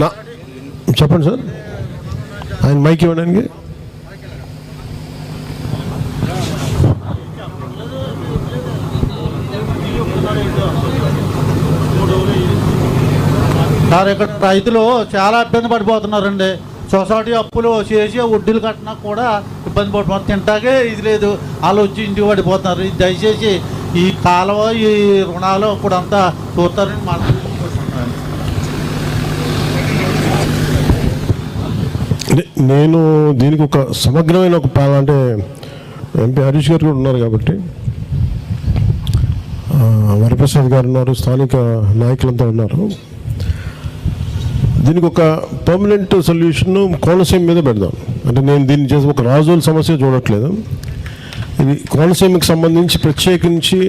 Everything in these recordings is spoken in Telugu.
నా చెప్పండి సార్. ఆయన మైక్ ఇవ్వడానికి. సార్ ఇక్కడ రైతులు చాలా ఇబ్బంది పడిపోతున్నారండి. సొసైటీ అప్పులు చేసి వడ్డీలు కట్టినా కూడా ఇబ్బంది పడిపోతున్నారు. తింటాకే ఇది లేదు. వాళ్ళు వచ్చి ఇంటికి పడిపోతున్నారు. దయచేసి ఈ కాలువ ఈ రుణాలు ఇప్పుడు అంతా చూస్తారని మాట్లాడుతున్నారు నేను దీనికి ఒక సమగ్రమైన ఒక పాల అంటే ఎంపీ హరీష్ గారు కూడా ఉన్నారు కాబట్టి వరప్రసాద్ గారు ఉన్నారు స్థానిక నాయకులంతా ఉన్నారు. దీనికి ఒక పర్మనెంట్ సొల్యూషన్ కోనసీమ మీద పెడదాం. అంటే నేను దీన్ని చేసి ఒక రాజుల సమస్య చూడట్లేదు. ఇది కోనసీమకు సంబంధించి ప్రత్యేకించి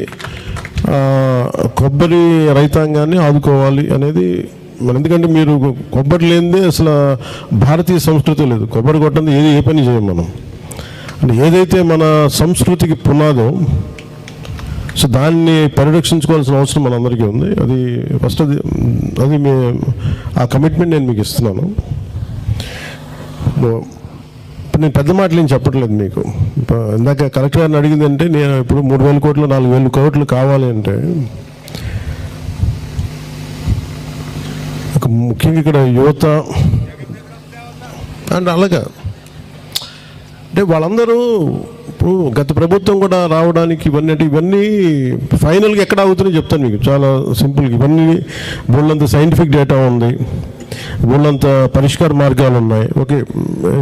కొబ్బరి రైతాంగాన్ని ఆదుకోవాలి అనేది మరి ఎందుకంటే మీరు కొబ్బరి లేనిదే అసలు భారతీయ సంస్కృతి లేదు. కొబ్బరి కొట్టంది ఏది ఏ పని చేయం మనం. అంటే ఏదైతే మన సంస్కృతికి పునాదో సో దాన్ని పరిరక్షించుకోవాల్సిన అవసరం మనందరికీ ఉంది. అది ఫస్ట్ అది అది మీ ఆ కమిట్మెంట్ నేను మీకు ఇస్తున్నాను. ఇప్పుడు ఇప్పుడు నేను పెద్ద మాటలు ఏం చెప్పట్లేదు మీకు. ఇప్పుడు ఇందాక కలెక్టర్ గారిని అడిగింది అంటే నేను ఇప్పుడు మూడు వేల కోట్లు నాలుగు వేల కోట్లు కావాలి అంటే ముఖ్యంగా ఇక్కడ యువత అండ్ అలాగా. అంటే వాళ్ళందరూ ఇప్పుడు గత ప్రభుత్వం కూడా రావడానికి ఇవన్నీ అంటే ఇవన్నీ ఫైనల్గా ఎక్కడ అవుతున్నాయి చెప్తాను మీకు. చాలా సింపుల్గా. ఇవన్నీ బోళ్ళంత సైంటిఫిక్ డేటా ఉంది. బోళ్ళంత పరిష్కార మార్గాలు ఉన్నాయి. ఓకే.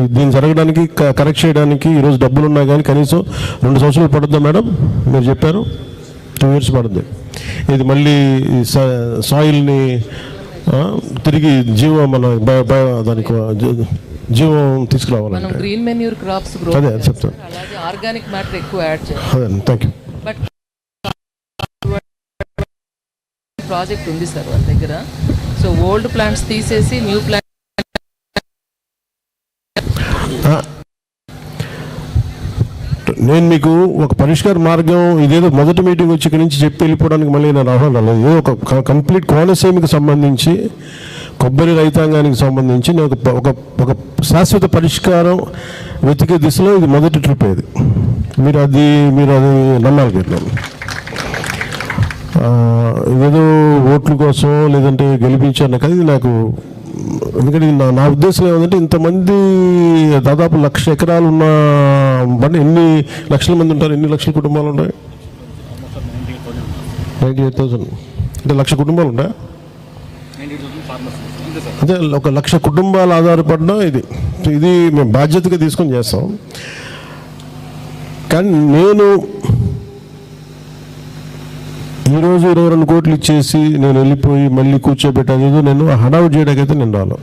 దీన్ని జరగడానికి క- కరెక్ట్ చేయడానికి ఈరోజు డబ్బులు ఉన్నాయి కానీ కనీసం రెండు సంవత్సరాలు పడుతుందా మేడం? మీరు చెప్పారు. టూ ఇయర్స్ పడుతుంది ఇది మళ్ళీ సాయిల్ని తిరిగి జీవ మన దానికి జీవం తీసుకురావాలంటే. గ్రీన్ మెన్యూర్ క్రాప్స్ అదే, చెప్తాను. ఆర్గానిక్ మ్యాటర్ ఎక్కువ యాడ్ చేయాలి అదే థ్యాంక్ యూ బట్ ప్రాజెక్ట్ ఉంది సార్ వాళ్ళ దగ్గర. సో ఓల్డ్ ప్లాంట్స్ తీసేసి న్యూ ప్లాంట్ నేను మీకు ఒక పరిష్కార మార్గం ఇదేదో మొదటి మీటింగ్ వచ్చి ఇక్కడి నుంచి చెప్పి వెళ్ళిపోవడానికి మళ్ళీ నేను రావడం లేదు ఏదో ఒక కంప్లీట్ కోనసీమకి సంబంధించి కొబ్బరి రైతాంగానికి సంబంధించి నేను ఒక ఒక శాశ్వత పరిష్కారం వెతికే దిశలో ఇది మొదటి ట్రిప్ ఇది మీరు అది మీరు అది నమ్మాలి మీరు. ఏదో ఓట్ల కోసం లేదంటే గెలిపించాను కదా ఇది నాకు ఎందుకంటే నా నా ఉద్దేశం ఏమంటే ఇంతమంది దాదాపు లక్ష ఎకరాలు ఉన్న బండి ఎన్ని లక్షల మంది ఉంటారు? ఎన్ని లక్షల కుటుంబాలు ఉన్నాయి నైంటీ ఎయిట్ థౌసండ్. అంటే లక్ష కుటుంబాలు ఉంటాయి? అదే ఒక లక్ష కుటుంబాలు ఆధారపడడం ఇది. ఇది మేము బాధ్యతగా తీసుకొని చేస్తాం. కానీ నేను ఈరోజు ఇరవై రెండు కోట్లు ఇచ్చేసి నేను వెళ్ళిపోయి మళ్ళీ కూర్చోబెట్టాను. ఏదో నేను హడావుడ్ చేయడానికి అయితే నేను రాను.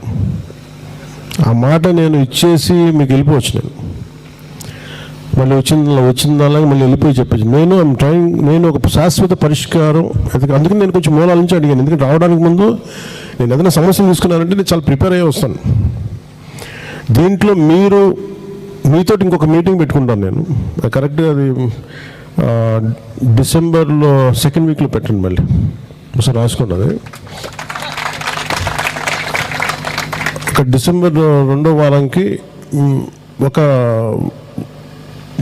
ఆ మాట నేను ఇచ్చేసి మీకు వెళ్ళిపోవచ్చు నేను. మళ్ళీ వచ్చిన వచ్చిందలా మళ్ళీ వెళ్ళిపోయి చెప్పచ్చు. నేను ఐమ్ ట్రైంగ్ నేను ఒక శాశ్వత పరిష్కారం. ఎందుకంటే అందుకని నేను కొంచెం మూలాల నుంచి అడిగాను. ఎందుకంటే రావడానికి ముందు నేను ఏదైనా సమస్యలు తీసుకున్నానంటే నేను చాలా ప్రిపేర్ అయ్యి వస్తాను. దీంట్లో మీరు మీతో ఇంకొక మీటింగ్ పెట్టుకుంటాను నేను. కరెక్ట్గా అది డిసెంబర్లో సెకండ్ వీక్లో పెట్టండి మళ్ళీ. ఒకసారి రాసుకున్నది ఒక డిసెంబర్ రెండో వారానికి ఒక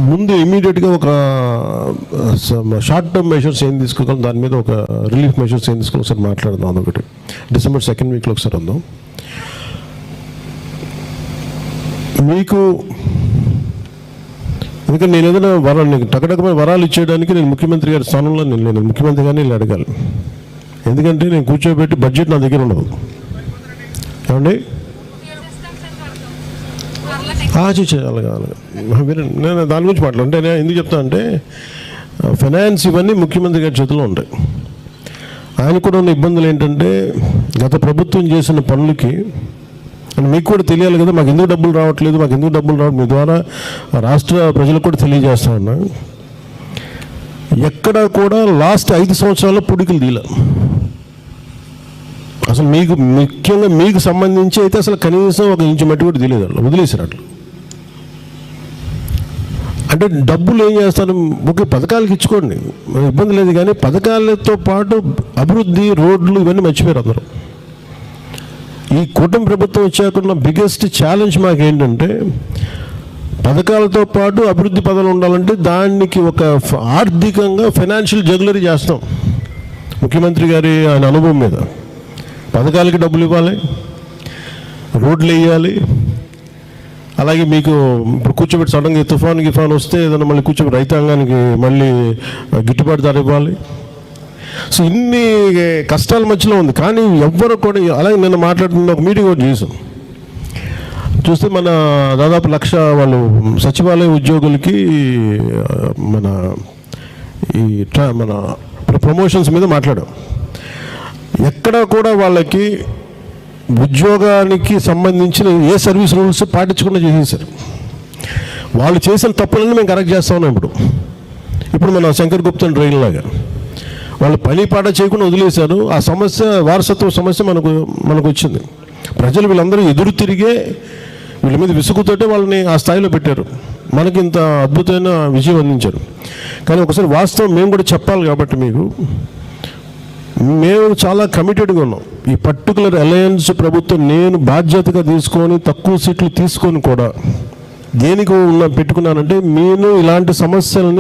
ముందు ఇమీడియట్గా ఒక షార్ట్ టర్మ్ మెషర్స్ ఏం తీసుకోగలం దాని మీద ఒక రిలీఫ్ మెషర్స్ ఏం తీసుకోవాలి ఒకసారి మాట్లాడదాం అదొకటి. డిసెంబర్ సెకండ్ వీక్లో ఒకసారి అందాం. మీకు ఎందుకంటే నేను ఏదైనా వరాలు నీకు టకటకమైన వరాలు ఇచ్చేయడానికి నేను ముఖ్యమంత్రి గారి స్థానంలో నేను లేను. ముఖ్యమంత్రి గారిని వెళ్ళి అడగాలి. ఎందుకంటే నేను కూర్చోబెట్టి బడ్జెట్ నా దగ్గర ఉండదు. ఏమండి? చేయాలి నేను దాని గురించి మాట్లాడు అంటే నేను ఎందుకు చెప్తా అంటే ఫైనాన్స్ ఇవన్నీ ముఖ్యమంత్రి గారి చేతిలో ఉంటాయి. ఆయన కూడా ఉన్న ఇబ్బందులు ఏంటంటే గత ప్రభుత్వం చేసిన పనులకి అని మీకు కూడా తెలియాలి కదా మాకు ఎందుకు డబ్బులు రావట్లేదు మాకు ఎందుకు డబ్బులు రావడం మీ ద్వారా రాష్ట్ర ప్రజలకు కూడా తెలియజేస్తా ఉన్నా. ఎక్కడ కూడా లాస్ట్ ఐదు సంవత్సరాల్లో పుడికలు తీల అసలు మీకు ముఖ్యంగా మీకు సంబంధించి అయితే అసలు కనీసం ఒక ఇంచు మట్టి కూడా తెలియదు అట్లా వదిలేశారు అట్లా. అంటే డబ్బులు ఏం చేస్తారు? ఓకే పథకాలకు ఇచ్చుకోండి ఇబ్బంది లేదు కానీ పథకాలతో పాటు అభివృద్ధి రోడ్లు ఇవన్నీ మర్చిపోయారు అందరూ. ఈ కూటమి ప్రభుత్వం వచ్చాకున్న బిగ్గెస్ట్ ఛాలెంజ్ మాకేంటంటే పథకాలతో పాటు అభివృద్ధి పదాలు ఉండాలంటే దానికి ఒక ఆర్థికంగా ఫైనాన్షియల్ జగులరీ చేస్తాం. ముఖ్యమంత్రి గారి ఆయన అనుభవం మీద. పథకాలకి డబ్బులు ఇవ్వాలి రోడ్లు వేయాలి అలాగే మీకు ఇప్పుడు కూర్చోబెట్టి సడన్గా తుఫాన్ గిఫాన్ వస్తే ఏదైనా మళ్ళీ కూర్చోబెట్టి రైతాంగానికి మళ్ళీ గిట్టుబాటు ధర ఇవ్వాలి. సో ఇన్ని కష్టాల మధ్యలో ఉంది. కానీ ఎవ్వరు కూడా అలాగే నిన్న మాట్లాడుతున్న ఒక మీటింగ్ కూడా చూసాం చూస్తే మన దాదాపు లక్ష వాళ్ళు సచివాలయ ఉద్యోగులకి మన ఈ ట్రా మన ప్రమోషన్స్ మీద మాట్లాడాం. ఎక్కడ కూడా వాళ్ళకి ఉద్యోగానికి సంబంధించిన ఏ సర్వీస్ రూల్స్ పాటించకుండా చేసేసారు. వాళ్ళు చేసిన తప్పులన్నీ మేము కరెక్ట్ చేస్తా ఉన్నాం ఇప్పుడు. ఇప్పుడు మన శంకర్ గుప్తన్ ట్రైన్ లాగా. వాళ్ళు పని పాట చేయకుండా వదిలేశారు ఆ సమస్య వారసత్వ సమస్య మనకు మనకు వచ్చింది ప్రజలు వీళ్ళందరూ ఎదురు తిరిగే వీళ్ళ మీద విసుగుతోటే వాళ్ళని ఆ స్థాయిలో పెట్టారు. మనకి ఇంత అద్భుతమైన విజయం అందించారు. కానీ ఒకసారి వాస్తవం మేము కూడా చెప్పాలి కాబట్టి మీకు. మేము చాలా కమిటెడ్గా ఉన్నాం. ఈ పర్టికులర్ అలయన్స్ ప్రభుత్వం నేను బాధ్యతగా తీసుకొని తక్కువ సీట్లు తీసుకొని కూడా దేనికి ఉన్న పెట్టుకున్నానంటే నేను ఇలాంటి సమస్యలని